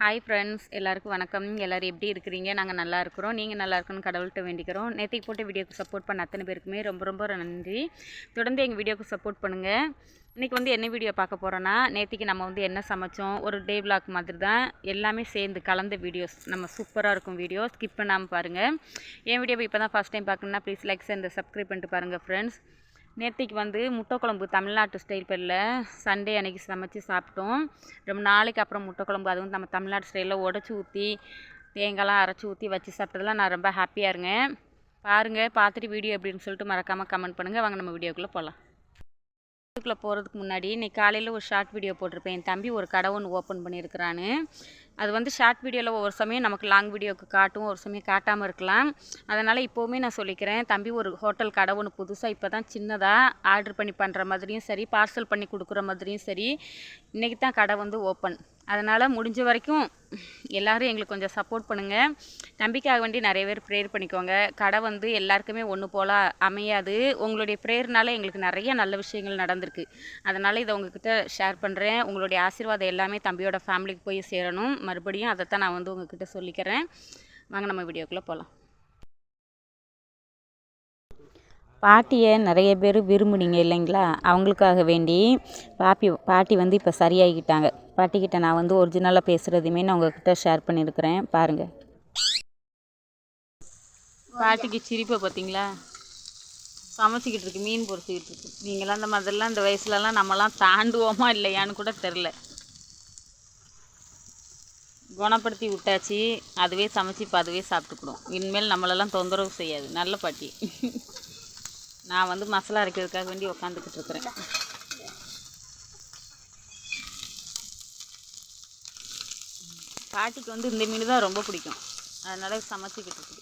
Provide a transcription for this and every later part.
Hi friends எல்லாருக்கும் வணக்கம். எல்லோரும் எப்படி இருக்கிறீங்க? நாங்கள் நல்லா இருக்கிறோம். நீங்கள் நல்லா இருக்கணும்னு கடவுள்கிட்ட வேண்டிக்கிறோம். நேற்றுக்கு போட்ட வீடியோக்கு சப்போர்ட் பண்ண அத்தனை பேருக்குமே ரொம்ப ரொம்ப நன்றி. தொடர்ந்து எங்கள் வீடியோக்கு சப்போர்ட் பண்ணுங்கள் இன்றைக்கி வந்து என்ன வீடியோ பார்க்க போகிறோன்னா நேற்றுக்கு நம்ம வந்து என்ன சமைச்சோம்? ஒரு டே விளாக் மாதிரி தான் எல்லாமே சேர்ந்து கலந்த வீடியோஸ் நம்ம சூப்பராக இருக்கும் வீடியோ ஸ்கிப் பண்ணாமல் பாருங்கள் என் வீடியோ இப்போ தான் ஃபஸ்ட் டைம் பார்க்கணுன்னா ப்ளீஸ் லைக் சேர்ந்து சப்ஸ்கிரைப் பண்ணிட்டு பாருங்கள் ஃப்ரெண்ட்ஸ் நேற்றுக்கு வந்து முட்டை குழம்பு தமிழ்நாட்டு ஸ்டைல் பேரில் சண்டே அன்றைக்கி சமைச்சு சாப்பிட்டோம். ரொம்ப நாளைக்கு அப்புறம் முட்டை குழம்பு அதுவும் நம்ம தமிழ்நாட்டு ஸ்டைலில் உடச்சி ஊற்றி தேங்காய்லாம் அரைச்சி ஊற்றி வச்சு சாப்பிட்டதுலாம் நான் ரொம்ப ஹாப்பியாக இருங்க பாருங்கள் பார்த்துட்டு வீடியோ எப்படின்னு சொல்லிட்டு மறக்காமல் கமெண்ட் பண்ணுங்கள் வாங்க நம்ம வீடியோக்குள்ளே போகலாம் வீடியோக்குள்ளே போகிறதுக்கு முன்னாடி இன்றைக்கி காலையில் ஒரு ஷார்ட் வீடியோ போட்டிருப்பேன். என் தம்பி ஒரு கடை ஒன்று ஓப்பன் பண்ணியிருக்கிறான்னு. அது வந்து ஷார்ட் வீடியோவில் ஒவ்வொரு சமயம் நமக்கு லாங் வீடியோவுக்கு காட்டும் ஒரு சமயம் காட்டாமல் இருக்கலாம். அதனால் இப்போவுமே நான் சொல்லிக்கிறேன் தம்பி ஒரு ஹோட்டல் கடை ஒன்று புதுசாக இப்போ தான் சின்னதாக ஆர்டர் பண்ணி பண்ணுற மாதிரியும் சரி பார்சல் பண்ணி கொடுக்குற மாதிரியும் சரி இன்றைக்கி தான் கடை வந்து ஓப்பன் அதனால் முடிஞ்ச வரைக்கும் எல்லாரும் எங்களுக்கு கொஞ்சம் சப்போர்ட் பண்ணுங்கள் நம்பிக்கையாக வேண்டி நிறைய பேர் ப்ரேயர் பண்ணிக்கோங்க. கடை வந்து எல்லாருக்குமே ஒன்று போல் அமையாது. உங்களுடைய ப்ரேயர்னால எங்களுக்கு நிறைய நல்ல விஷயங்கள் நடந்திருக்கு. அதனால் இதை உங்ககிட்ட ஷேர் பண்ணுறேன் உங்களுடைய ஆசீர்வாதம் எல்லாமே தம்பியோட ஃபேமிலிக்கு போய் சேரணும். மறுபடியும் அதைத்தான் நான் வந்து உங்ககிட்ட சொல்லிக்கிறேன். வாங்க நம்ம வீடியோக்குள்ளே போகலாம் பாட்டியை நிறைய பேர் விரும்புனீங்க இல்லைங்களா? அவங்களுக்காக வேண்டி பாப்பி பாட்டி வந்து இப்போ சரியாகிக்கிட்டாங்க பாட்டிக்கிட்ட நான் வந்து ஒரிஜினலாக பேசுகிறதையுமே நான் உங்ககிட்ட ஷேர் பண்ணியிருக்கிறேன். பாருங்கள் பாட்டிக்கு சிரிப்பை பார்த்தீங்களா? சமைச்சிக்கிட்டு இருக்கு மீன் பொறிச்சிக்கிட்டு இருக்கு. நீங்களாம் அந்த மாதிரிலாம் இந்த வயசுலலாம் நம்மலாம் தாண்டுவோமா இல்லையான்னு கூட தெரில. குணப்படுத்தி விட்டாச்சு அதுவே சமைச்சு இப்போ அதுவே சாப்பிட்டுக்கிடும். இனிமேல் நம்மளெல்லாம் தொந்தரவு செய்யாது. நல்ல பாட்டி. நான் வந்து மசாலா அரைக்கிறதுக்காக வேண்டி உக்காந்துக்கிட்டு இருக்கிறேன். பாட்டிக்கு வந்து இந்த மீன் தான் ரொம்ப பிடிக்கும். அதனால் சமைச்சிக்கிட்டு இருக்குது.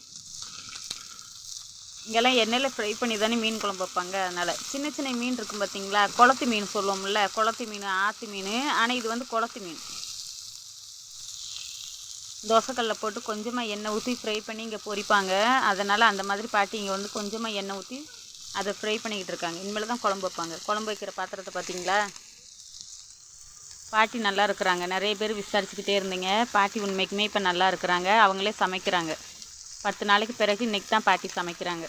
இங்கெல்லாம் எண்ணெயில் ஃப்ரை பண்ணி தானே மீன் குழம்பு வைப்பாங்க. அதனால் சின்ன சின்ன மீன் இருக்கும் பார்த்தீங்களா குளத்து மீன் சொல்லுவோம்ல. குளத்து மீன் ஆற்று மீன். ஆனால் இது வந்து குளத்து மீன். தோசைக்கல்ல போட்டு கொஞ்சமாக எண்ணெய் ஊற்றி ஃப்ரை பண்ணி இங்கே பொரிப்பாங்க. அதனால் அந்த மாதிரி பாட்டி இங்கே வந்து கொஞ்சமாக எண்ணெய் ஊற்றி அதை ஃப்ரை பண்ணிக்கிட்டு இருக்காங்க. இனிமேல் தான் குழம்பு வைப்பாங்க. குழம்பு வைக்கிற பாத்திரத்தை பார்த்தீங்களா பாட்டி நல்லா இருக்கிறாங்க. நிறைய பேர் விசாரிச்சுக்கிட்டே இருந்தீங்க. பாட்டி உண்மைக்குமே இப்போ நல்லா இருக்கிறாங்க. அவங்களே சமைக்கிறாங்க. பத்து நாளைக்கு பிறகு இன்னைக்கு தான் பாட்டி சமைக்கிறாங்க.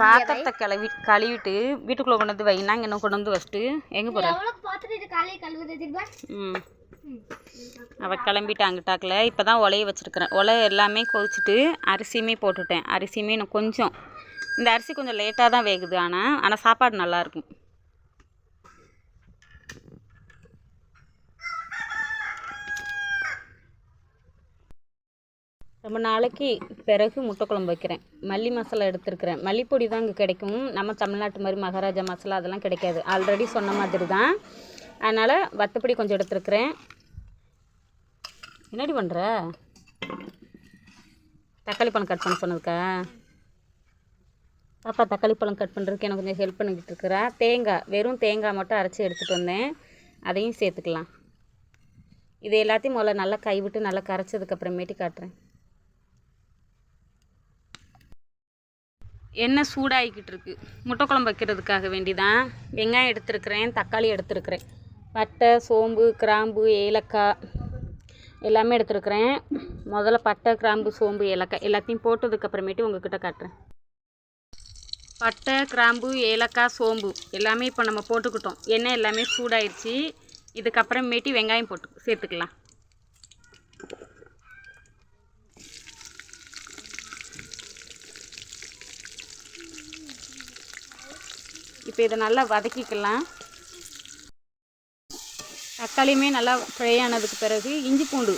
பாத்திரத்தை கழுவி கழுவிட்டு வீட்டுக்குள்ளே கொண்டு வந்து வைனா இங்கே கொண்டு வந்து வச்சுட்டு. எங்கே போகிறேன் ம். அவள் கிளம்பிட்டு அங்கிட்டாக்கில் இப்போ தான் உலைய வச்சுருக்கிறேன். உலை எல்லாமே கொதிச்சுட்டு அரிசியுமே போட்டுட்டேன். அரிசியுமே இன்னும் கொஞ்சம். இந்த அரிசி கொஞ்சம் லேட்டாக தான் வேகுது. ஆனால் ஆனால் சாப்பாடு நல்லாயிருக்கும் ரொம்ப நாளைக்கு பிறகு முட்டை குழம்பு வைக்கிறேன். மல்லி மசாலா எடுத்துருக்கிறேன். மல்லிப்பொடி தான் இங்கே கிடைக்கும். நம்ம தமிழ்நாட்டு மாதிரி மகாராஜா மசாலா அதெல்லாம் கிடைக்காது. ஆல்ரெடி சொன்ன மாதிரி தான். அதனால் வத்தப்பொடி கொஞ்சம் எடுத்துருக்கிறேன். என்னடி பண்ணுற தக்காளி பழம் கட் பண்ண சொன்னதுக்கா? பாப்பா தக்காளி பழம் கட் பண்ணுறதுக்கு எனக்கு கொஞ்சம் ஹெல்ப் பண்ணிக்கிட்டு இருக்கிறா. தேங்காய் வெறும் தேங்காய் மட்டும் அரைச்சி எடுத்துகிட்டு வந்தேன். அதையும் சேர்த்துக்கலாம். இது எல்லாத்தையும் முதல்ல நல்லா கைவிட்டு நல்லா கரைச்சதுக்கப்புறமேட்டு காட்டுறேன். எண்ணெய் சூடாகிக்கிட்டு இருக்கு முட்டை குழம்பு வைக்கிறதுக்காக வேண்டி தான் வெங்காயம் எடுத்துருக்கிறேன் தக்காளி எடுத்துருக்கிறேன். பட்டை சோம்பு கிராம்பு ஏலக்காய் எல்லாமே எடுத்துருக்கிறேன். முதல்ல பட்டை கிராம்பு சோம்பு ஏலக்காய் எல்லாத்தையும் போட்டதுக்கப்புறமேட்டு உங்ககிட்ட காட்டுறேன். பட்டை கிராம்பு ஏலக்காய் சோம்பு எல்லாமே இப்போ நம்ம போட்டுக்கிட்டோம். எண்ணெய் எல்லாமே சூடாயிடுச்சு. இதுக்கப்புறமேட்டி வெங்காயம் போட்டு சேர்த்துக்கலாம். இப்போ இதை நல்லா வதக்கிக்கலாம். தக்காளியுமே நல்லா ஃப்ரை ஆனதுக்கு பிறகு இஞ்சி பூண்டு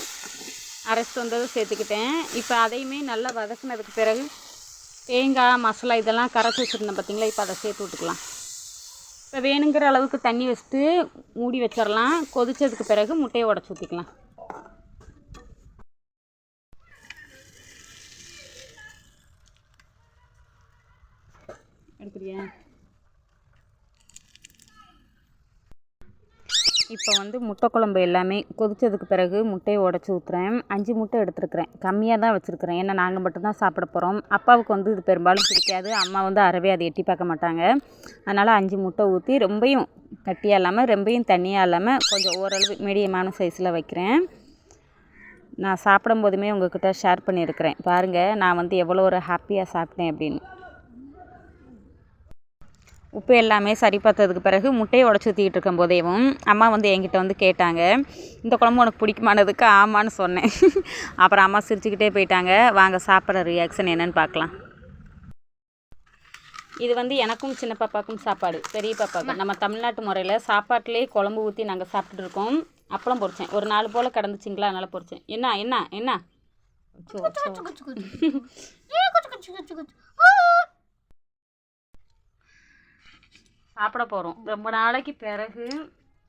அரைச்சிட்டு வந்ததை சேர்த்துக்கிட்டேன். இப்போ அதையுமே நல்லா வதக்குனதுக்கு பிறகு தேங்காய் மசாலா இதெல்லாம் கரைச்சி வச்சுருந்தேன் பார்த்தீங்களா? இப்போ அதை சேர்த்து விட்டுக்கலாம். இப்போ வேணுங்கிற அளவுக்கு தண்ணி வச்சுட்டு மூடி வச்சிடலாம். கொதிச்சதுக்கு பிறகு முட்டையை உடச்சி ஊற்றிக்கலாம் எடுக்கிறியா இப்போ வந்து முட்டை குழம்பு எல்லாமே கொதித்ததுக்கு பிறகு முட்டையை உடச்சி ஊற்றுறேன் அஞ்சு முட்டை எடுத்துருக்கிறேன். கம்மியாக தான் வச்சுருக்கிறேன். ஏன்னா நாங்கள் மட்டும்தான் சாப்பிட போகிறோம் அப்பாவுக்கு வந்து இது பெரும்பாலும் பிடிக்காது. அம்மா வந்து அறவே அதை எட்டி பார்க்க மாட்டாங்க. அதனால் அஞ்சு முட்டை ஊற்றி ரொம்பையும் கட்டியாக இல்லாமல் ரொம்பையும் தண்ணியாக இல்லாமல் கொஞ்சம் ஓரளவு மீடியமான சைஸில் வைக்கிறேன். நான் சாப்பிடும் போதுமே உங்ககிட்ட ஷேர் பண்ணியிருக்கிறேன். பாருங்கள் நான் வந்து எவ்வளோ ஒரு ஹாப்பியாக சாப்பிட்டேன் அப்படின்னு. உப்பு எல்லாமே சரி பார்த்ததுக்கு பிறகு முட்டையை உடச்சி ஊற்றிக்கிட்டு இருக்கும் போதேவும் அம்மா வந்து என்கிட்ட வந்து கேட்டாங்க இந்த குழம்பு உனக்கு பிடிக்குமானதுக்கு ஆமான்னு சொன்னேன். அப்புறம் அம்மா சிரிச்சுக்கிட்டே போயிட்டாங்க. வாங்க சாப்பிட்ற ரியாக்ஷன் என்னன்னு பார்க்கலாம். இது வந்து எனக்கும் சின்ன பாப்பாக்கும் சாப்பாடு பெரிய பாப்பாவுக்கு நம்ம தமிழ்நாட்டு முறையில் சாப்பாட்டிலே குழம்பு ஊற்றி நாங்கள் சாப்பிட்டுட்டு இருக்கோம். அப்பளம் பொறிச்சேன் ஒரு நாலு போல் கிடந்துச்சிங்களா? அதனால் பொறிச்சேன் என்ன என்ன என்ன? சாப்பிட போகிறோம் ரொம்ப நாளைக்கு பிறகு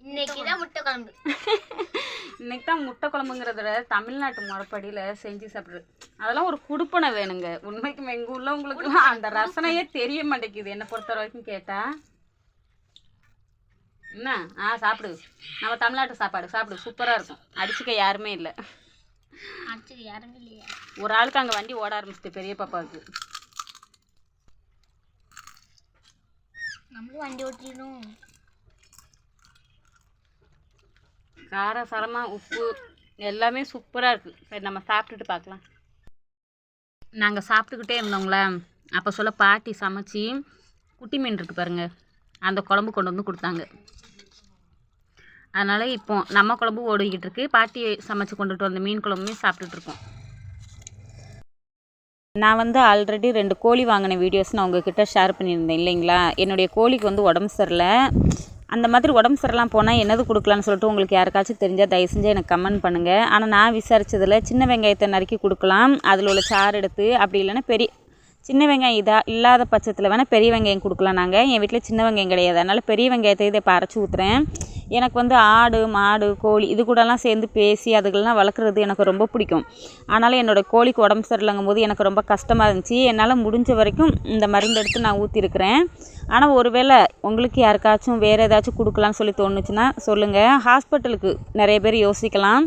இன்னைக்கு தான் முட்டை குழம்பு. இன்னைக்கு தான் முட்டை குழம்புங்கிறத தமிழ்நாட்டு முறைப்படியில் செஞ்சு சாப்பிட்றது. அதெல்லாம் ஒரு குடுப்பனை வேணுங்க. உண்மைக்கும் எங்கள் உள்ளவங்களுக்குலாம் அந்த ரசனையே தெரிய மாட்டேங்குது. என்னை பொறுத்த வரைக்கும் கேட்டால் என்ன? ஆ சாப்பிடு. நம்ம தமிழ்நாட்டு சாப்பாடு. சாப்பிடு. சூப்பராக இருக்கும். அடிச்சுக்க யாருமே இல்லை. அடிச்சது யாருமே இல்லையா. ஒரு ஆளுக்கு அங்கே வண்டி ஓட ஆரம்பிச்சிட்டு பெரிய பாப்பாவுக்கு. நம்மளும் வண்டி ஓட்டிடணும். கார சரமாக உப்பு எல்லாமே சூப்பராக இருக்குது சரி நம்ம சாப்பிட்டுட்டு பார்க்கலாம். நாங்கள் சாப்பிட்டுக்கிட்டே இருந்தோங்களே அப்போ சொல்ல பாட்டி சமைச்சி குட்டி மீன் இருக்குது பாருங்க. அந்த குழம்பு கொண்டு வந்து கொடுத்தாங்க. அதனால் இப்போ நம்ம குழம்பு ஓடிக்கிட்டு இருக்கு. பாட்டி சமைச்சு கொண்டுட்டு வந்த மீன் குழம்புமே சாப்பிட்டுட்டு இருக்கோம். நான் வந்து ஆல்ரெடி ரெண்டு கோழி வாங்கின வீடியோஸ் நான் உங்ககிட்ட ஷேர் பண்ணியிருந்தேன் இல்லைங்களா? என்னுடைய கோழிக்கு வந்து உடம்பு சரியில்லை. அந்த மாதிரி உடம்பு சரியில்லாம் போனால் என்னது கொடுக்கலான்னு சொல்லிட்டு உங்களுக்கு யாருக்காச்சும் தெரிஞ்சால் தயவு செஞ்சு எனக்கு கமெண்ட் பண்ணுங்கள் ஆனால் நான் விசாரித்ததில் சின்ன வெங்காயத்தை நறுக்கி கொடுக்கலாம். அதில் உள்ள சாறு எடுத்து அப்படி இல்லைன்னா பெரிய சின்ன வெங்காயம் இதாக இல்லாத பட்சத்தில் வேணால் பெரிய வெங்காயம் கொடுக்கலாம் நாங்கள் என் வீட்டில் சின்ன வெங்காயம் கிடையாது. அதனால் பெரிய வெங்காயத்தை இதை இப்போ அரைச்சி ஊற்றுறேன் எனக்கு வந்து ஆடு மாடு கோழி இது கூடலாம் சேர்ந்து பேசி அதுகள்லாம் வளர்க்குறது எனக்கு ரொம்ப பிடிக்கும். ஆனாலும் என்னோடய கோழிக்கு உடம்பு சரியில்லைங்கும் போது எனக்கு ரொம்ப கஷ்டமாக இருந்துச்சு. என்னால் முடிஞ்ச வரைக்கும் இந்த மருந்து எடுத்து நான் ஊற்றிருக்கிறேன் ஆனால் ஒருவேளை உங்களுக்கு யாருக்காச்சும் வேறு ஏதாச்சும் கொடுக்கலான்னு சொல்லி தோணுச்சுன்னா சொல்லுங்கள் ஹாஸ்பிட்டலுக்கு நிறைய பேர் யோசிக்கலாம்.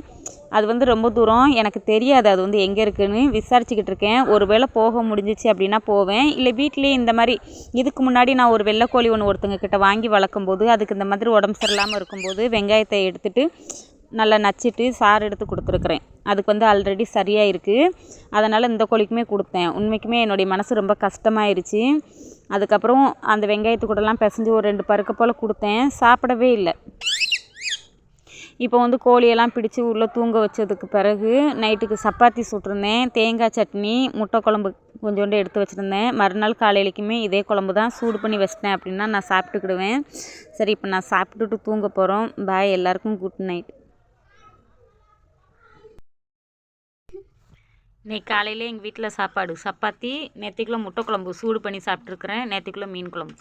அது வந்து ரொம்ப தூரம். எனக்கு தெரியாது அது வந்து எங்கே இருக்குதுன்னு விசாரிச்சுக்கிட்டு இருக்கேன். ஒரு வேளை போக முடிஞ்சிச்சு அப்படின்னா போவேன். இல்லை வீட்டிலேயே இந்த மாதிரி இதுக்கு முன்னாடி நான் ஒரு வெள்ளைக்கோழி ஒன்று ஒருத்தங்க கிட்ட வாங்கி வளர்க்கும் போது அதுக்கு இந்த மாதிரி உடம்பு சரியில்லாமல் இருக்கும்போது வெங்காயத்தை எடுத்துட்டு நல்லா நச்சிட்டு சாறு எடுத்து கொடுத்துருக்குறேன். அதுக்கு வந்து ஆல்ரெடி சரியாக இருக்குது அதனால் இந்த கோழிக்குமே கொடுத்தேன். உண்மைக்குமே என்னுடைய மனசு ரொம்ப கஷ்டமாயிருச்சு. அதுக்கப்புறம் அந்த வெங்காயத்து கூடலாம் பிசைஞ்சு ஒரு ரெண்டு பருக்க போல் கொடுத்தேன். சாப்பிடவே இல்லை. இப்போ வந்து கோழியெல்லாம் பிடிச்சி உள்ளே தூங்க வச்சதுக்கு பிறகு நைட்டுக்கு சப்பாத்தி சுட்டிருந்தேன். தேங்காய் சட்னி முட்டை குழம்பு கொஞ்சோண்டு எடுத்து வச்சுருந்தேன். மறுநாள் காலையிலைக்குமே இதே குழம்பு தான் சூடு பண்ணி வச்சிட்டேன் அப்படின்னா நான் சாப்பிட்டுக்கிடுவேன். சரி இப்போ நான் சாப்பிட்டுட்டு தூங்க போகிறோம் பாய் எல்லாருக்கும் குட் நைட் இன்றைக்கி காலையிலே எங்கள் வீட்டில் சாப்பாடு. சப்பாத்தி நேற்றுக்குள்ளே முட்டை குழம்பு சூடு பண்ணி சாப்பிட்ருக்குறேன் நேற்றுக்குள்ளே மீன் குழம்பு.